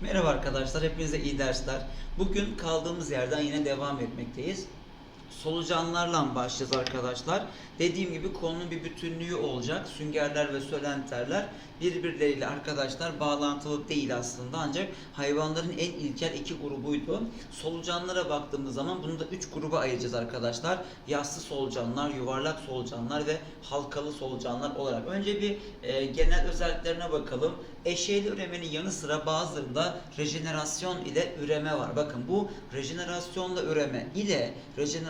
Merhaba arkadaşlar, hepinize iyi dersler. Bugün kaldığımız yerden yine devam etmekteyiz. Solucanlarla başlayacağız arkadaşlar. Dediğim gibi konunun bir bütünlüğü olacak. Süngerler ve sölenterler birbirleriyle arkadaşlar bağlantılı değil aslında ancak hayvanların en ilkel iki grubuydu. Solucanlara baktığımız zaman bunu da üç gruba ayıracağız arkadaşlar. Yassı solucanlar, yuvarlak solucanlar ve halkalı solucanlar olarak. Önce bir e, genel özelliklerine bakalım. Eşeğli üremenin yanı sıra bazılarında rejenerasyon ile üreme var. Bakın bu rejenerasyonla üreme ile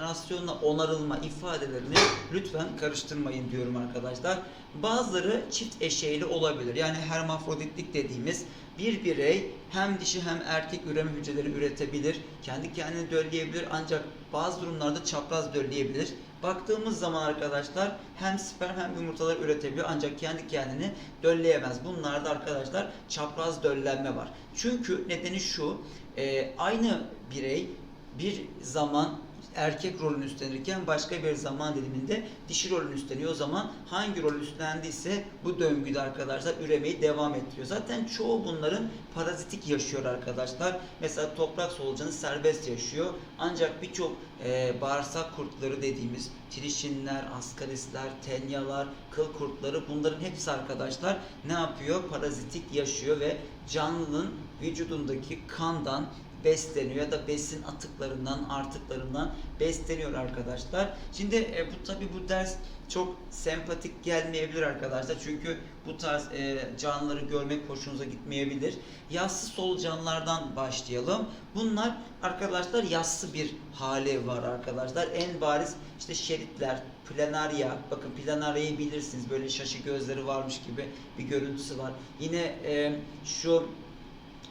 rejenerasyonla onarılma ifadelerini lütfen karıştırmayın diyorum arkadaşlar. Bazıları çift eşeğli olabilir. Yani hermafroditlik dediğimiz bir birey hem dişi hem erkek üreme hücreleri üretebilir. Kendi kendini dölleyebilir ancak bazı durumlarda çapraz dölleyebilir. Baktığımız zaman arkadaşlar hem sperm hem yumurtalar üretebiliyor ancak kendi kendini dölleyemez. Bunlarda arkadaşlar çapraz döllenme var. Çünkü nedeni şu e, aynı birey bir zaman erkek rolünü üstlenirken başka bir zaman diliminde dişi rolünü üstleniyor. O zaman hangi rol üstlendiyse bu döngüde arkadaşlar üremeyi devam ettiriyor. Zaten çoğu bunların parazitik yaşıyor arkadaşlar. Mesela toprak solucanı serbest yaşıyor. Ancak birçok e, bağırsak kurtları dediğimiz trişinler, askaristler, tenyalar, kıl kurtları bunların hepsi arkadaşlar ne yapıyor? Parazitik yaşıyor ve canlının vücudundaki kandan besleniyor ya da besin atıklarından, artıklarından besleniyor arkadaşlar. Şimdi e, bu tabi bu ders çok sempatik gelmeyebilir arkadaşlar. Çünkü bu tarz e, canlıları görmek hoşunuza gitmeyebilir. Yassı solucanlardan başlayalım. Bunlar arkadaşlar yassı bir hali var arkadaşlar. En bariz işte şeritler, planaria. Bakın planaria'yı bilirsiniz. Böyle şaşı gözleri varmış gibi bir görüntüsü var. Yine e, şu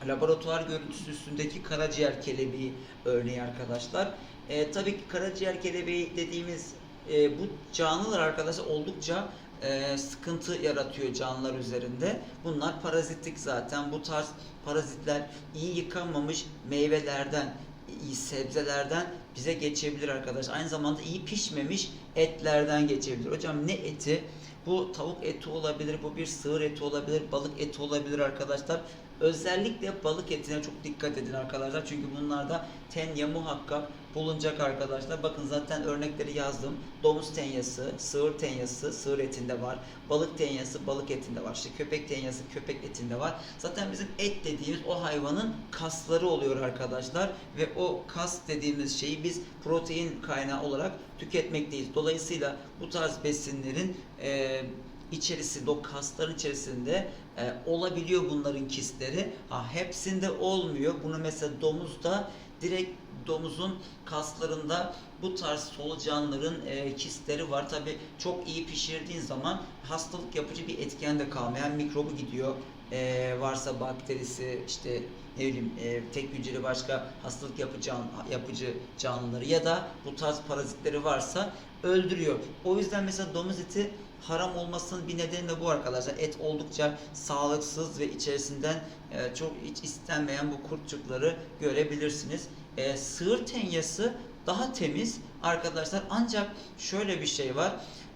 laboratuvar görüntüsü üstündeki karaciğer kelebeği örneği arkadaşlar. E, tabii ki karaciğer kelebeği dediğimiz e, bu canlılar arkadaşlar oldukça e, sıkıntı yaratıyor canlılar üzerinde. Bunlar parazitlik zaten. Bu tarz parazitler iyi yıkanmamış meyvelerden, iyi sebzelerden bize geçebilir arkadaşlar. Aynı zamanda iyi pişmemiş etlerden geçebilir. Hocam ne eti? Bu tavuk eti olabilir, bu bir sığır eti olabilir, balık eti olabilir arkadaşlar. Özellikle balık etine çok dikkat edin arkadaşlar. Çünkü bunlarda tenya muhakkak bulunacak arkadaşlar. Bakın zaten örnekleri yazdım. Domuz tenyası, sığır tenyası sığır etinde var. Balık tenyası balık etinde var. İşte köpek tenyası köpek etinde var. Zaten bizim et dediğimiz o hayvanın kasları oluyor arkadaşlar. Ve o kas dediğimiz şeyi biz protein kaynağı olarak tüketmekteyiz. Dolayısıyla bu tarz besinlerin e, içerisinde o kasların içerisinde e, olabiliyor bunların kistleri. Ha hepsinde olmuyor. Bunu mesela domuzda direkt domuzun kaslarında bu tarz solucanların e, kistleri var. Tabi çok iyi pişirdiğin zaman hastalık yapıcı bir etken de kalmıyor. Hem mikrobu gidiyor e, varsa bakterisi işte ne bileyim e, tek hücreli başka hastalık yapıcı, yapıcı canlıları ya da bu tarz parazitleri varsa öldürüyor. O yüzden mesela domuz eti haram olmasının bir nedeni de bu arkadaşlar. Et oldukça sağlıksız ve içerisinden e, çok hiç istenmeyen bu kurtçukları görebilirsiniz. E, sığır tenyası daha temiz arkadaşlar ancak şöyle bir şey var.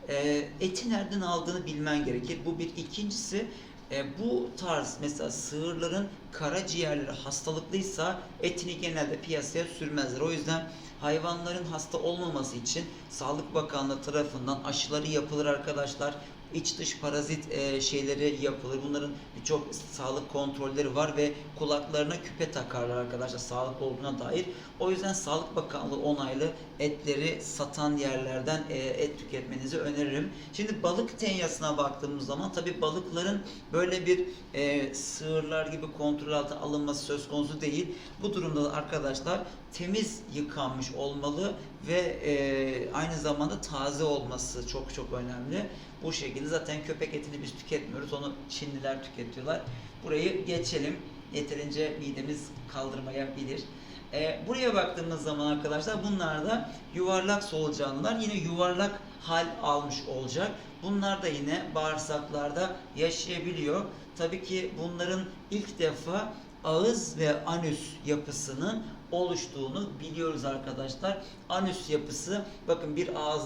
E, eti nereden aldığını bilmen gerekir. Bu bir. ikincisi e, bu tarz mesela sığırların karaciğerleri hastalıklıysa etini genelde piyasaya sürmezler. O yüzden hayvanların hasta olmaması için Sağlık Bakanlığı tarafından aşıları yapılır arkadaşlar. İç dış parazit e, şeyleri yapılır. Bunların birçok sağlık kontrolleri var ve kulaklarına küpe takarlar arkadaşlar sağlık olduğuna dair. O yüzden Sağlık Bakanlığı onaylı etleri satan yerlerden e, et tüketmenizi öneririm. Şimdi balık tenyasına baktığımız zaman tabi balıkların böyle bir e, sığırlar gibi kontrol altına alınması söz konusu değil. Bu durumda da arkadaşlar temiz yıkanmış olmalı ve e, aynı zamanda taze olması çok çok önemli. Bu şekilde zaten köpek etini biz tüketmiyoruz. Onu Çinliler tüketiyorlar. Burayı geçelim. Yeterince midemiz kaldırmayabilir. E, buraya baktığımız zaman arkadaşlar bunlar da yuvarlak solucanlar. Yine yuvarlak hal almış olacak. Bunlar da yine bağırsaklarda yaşayabiliyor. Tabii ki bunların ilk defa ağız ve anüs yapısının oluştuğunu biliyoruz arkadaşlar. Anüs yapısı bakın bir ağız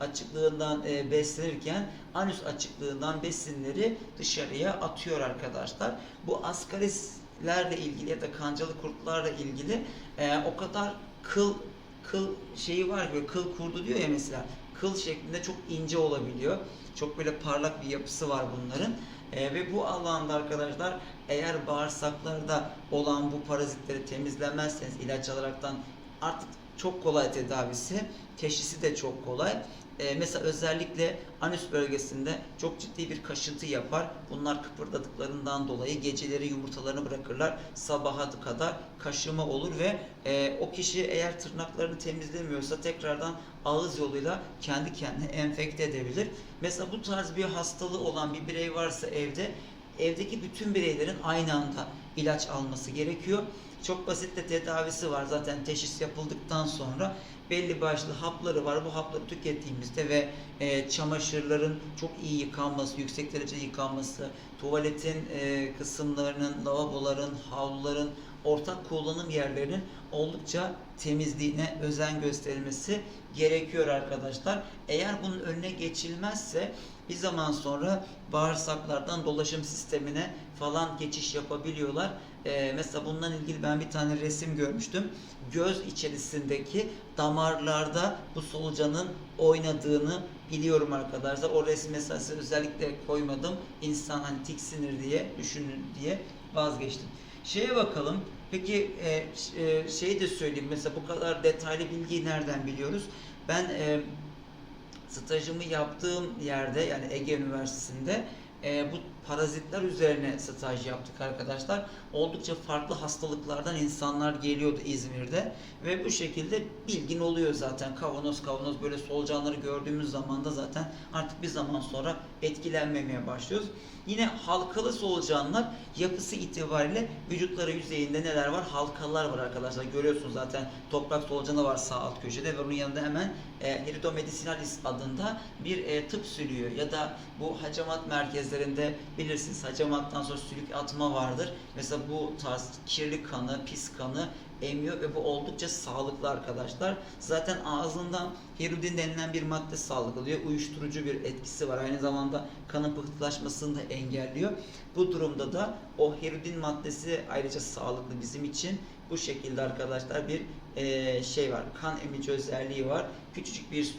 açıklığından e, beslenirken anüs açıklığından besinleri dışarıya atıyor arkadaşlar. Bu askaris parazitlerle ilgili ya da kancalı kurtlarla ilgili e, o kadar kıl kıl şeyi var böyle kıl kurdu diyor ya mesela kıl şeklinde çok ince olabiliyor. Çok böyle parlak bir yapısı var bunların. E, ve bu alanda arkadaşlar eğer bağırsaklarda olan bu parazitleri temizlemezseniz ilaç alaraktan artık çok kolay tedavisi, teşhisi de çok kolay. Ee, mesela özellikle anüs bölgesinde çok ciddi bir kaşıntı yapar. Bunlar kıpırdadıklarından dolayı geceleri yumurtalarını bırakırlar. Sabaha kadar kaşıma olur ve e, o kişi eğer tırnaklarını temizlemiyorsa tekrardan ağız yoluyla kendi kendine enfekte edebilir. Mesela bu tarz bir hastalığı olan bir birey varsa evde evdeki bütün bireylerin aynı anda ilaç alması gerekiyor. Çok basit de tedavisi var zaten teşhis yapıldıktan sonra belli başlı hapları var. Bu hapları tükettiğimizde ve e, çamaşırların çok iyi yıkanması, yüksek derecede yıkanması, tuvaletin e, kısımlarının, lavaboların, havluların, ortak kullanım yerlerinin oldukça temizliğine özen gösterilmesi gerekiyor arkadaşlar. Eğer bunun önüne geçilmezse bir zaman sonra bağırsaklardan dolaşım sistemine falan geçiş yapabiliyorlar. Ee, mesela bundan ilgili ben bir tane resim görmüştüm. Göz içerisindeki damarlarda bu solucanın oynadığını biliyorum arkadaşlar. O resmi mesela özellikle koymadım. İnsan hani tiksinir diye, düşünür diye vazgeçtim. Şeye bakalım. Peki e, e, şeyi de söyleyeyim. Mesela bu kadar detaylı bilgiyi nereden biliyoruz? Ben e, stajımı yaptığım yerde yani Ege Üniversitesi'nde e, bu parazitler üzerine staj yaptık arkadaşlar. Oldukça farklı hastalıklardan insanlar geliyordu İzmir'de ve bu şekilde bilgin oluyor zaten. Kavanoz kavanoz böyle solucanları gördüğümüz zaman da zaten artık bir zaman sonra etkilenmemeye başlıyoruz. Yine halkalı solucanlar yapısı itibariyle vücutları yüzeyinde neler var? Halkalar var arkadaşlar. Görüyorsunuz zaten toprak solucanı var sağ alt köşede ve onun yanında hemen e, Iridomedicinalis adında bir e, tıp sülüyor. Ya da bu hacamat merkezlerinde bilirsiniz hacamattan sonra sülük atma vardır. Mesela bu tarz kirli kanı, pis kanı emiyor ve bu oldukça sağlıklı arkadaşlar. Zaten ağzından hirudin denilen bir madde salgılıyor. Uyuşturucu bir etkisi var. Aynı zamanda kanın pıhtılaşmasını da engelliyor. Bu durumda da o hirudin maddesi ayrıca sağlıklı bizim için. Bu şekilde arkadaşlar bir eee, şey var. Kan emici özelliği var. Küçücük bir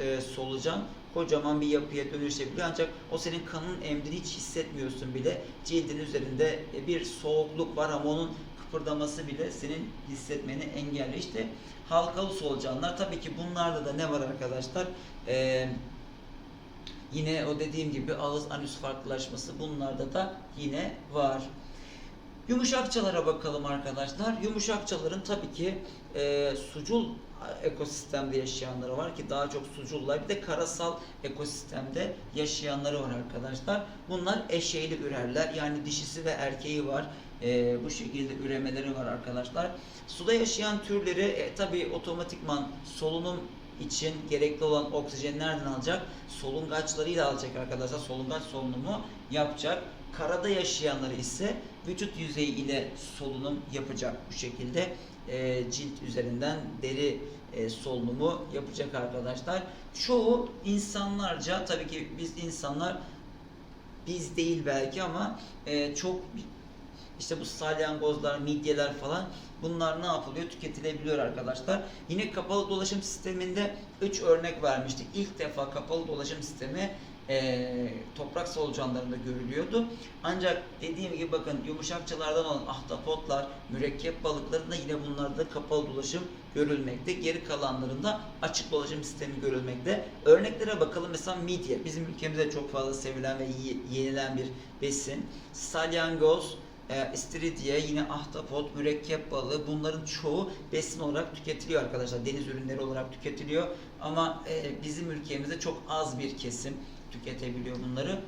e, solucan kocaman bir yapıya dönüşebiliyor ancak o senin kanın emdiğini hiç hissetmiyorsun bile. Cildin üzerinde e, bir soğukluk var ama onun kıpırdaması bile senin hissetmeni engelliyor. İşte halkalı solucanlar. Tabii ki bunlarda da ne var arkadaşlar? Ee, yine o dediğim gibi ağız anüs farklılaşması bunlarda da yine var Yumuşakçalara bakalım arkadaşlar. Yumuşakçaların tabii ki e, sucul ekosistemde yaşayanları var ki daha çok sucullar. Bir de karasal ekosistemde yaşayanları var arkadaşlar. Bunlar eşeyli ürerler. Yani dişisi ve erkeği var. E, bu şekilde üremeleri var arkadaşlar. Suda yaşayan türleri e, tabii otomatikman solunum için gerekli olan oksijeni nereden alacak? Solungaçlarıyla alacak arkadaşlar. Solungaç solunumu yapacak. Karada yaşayanları ise vücut yüzeyi ile solunum yapacak bu şekilde e, cilt üzerinden deri e, solunumu yapacak arkadaşlar. Çoğu insanlarca tabii ki biz insanlar biz değil belki ama e, çok işte bu salyangozlar, midyeler falan bunlar ne yapılıyor? Tüketilebiliyor arkadaşlar. Yine kapalı dolaşım sisteminde 3 örnek vermiştik. İlk defa kapalı dolaşım sistemi e, toprak solucanlarında görülüyordu. Ancak dediğim gibi bakın yumuşakçalardan olan ahtapotlar, mürekkep balıklarında yine bunlarda kapalı dolaşım görülmekte. Geri kalanlarında açık dolaşım sistemi görülmekte. Örneklere bakalım. Mesela midye. Bizim ülkemizde çok fazla sevilen ve yenilen bir besin. Salyangoz, e, istiridye, yine ahtapot, mürekkep balığı bunların çoğu besin olarak tüketiliyor arkadaşlar. Deniz ürünleri olarak tüketiliyor. Ama e, bizim ülkemizde çok az bir kesim tüketebiliyor bunları.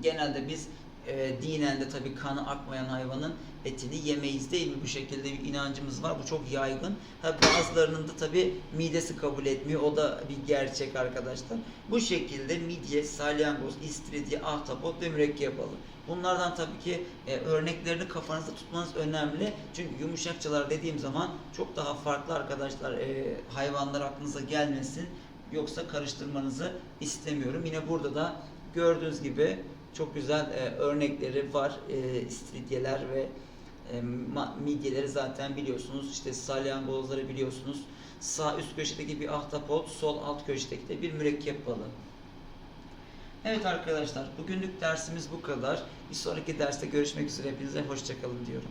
Genelde biz e, dinen de tabii kanı akmayan hayvanın etini yemeyiz değil mi? Bu şekilde bir inancımız var. Bu çok yaygın. Ha, bazılarının da tabii midesi kabul etmiyor. O da bir gerçek arkadaşlar. Bu şekilde midye, salyangoz, istiridye, ahtapot ve mürekkep balığı. Bunlardan tabii ki e, örneklerini kafanızda tutmanız önemli. Çünkü yumuşakçalar dediğim zaman çok daha farklı arkadaşlar. E, hayvanlar aklınıza gelmesin. Yoksa karıştırmanızı istemiyorum. Yine burada da gördüğünüz gibi çok güzel e, örnekleri var. E, istiridyeler ve e, midyeleri zaten biliyorsunuz. İşte salyangozları biliyorsunuz. Sağ üst köşedeki bir ahtapot, sol alt köşedeki de bir mürekkep balığı. Evet arkadaşlar, bugünlük dersimiz bu kadar. Bir sonraki derste görüşmek üzere. Hepinize hoşçakalın diyorum.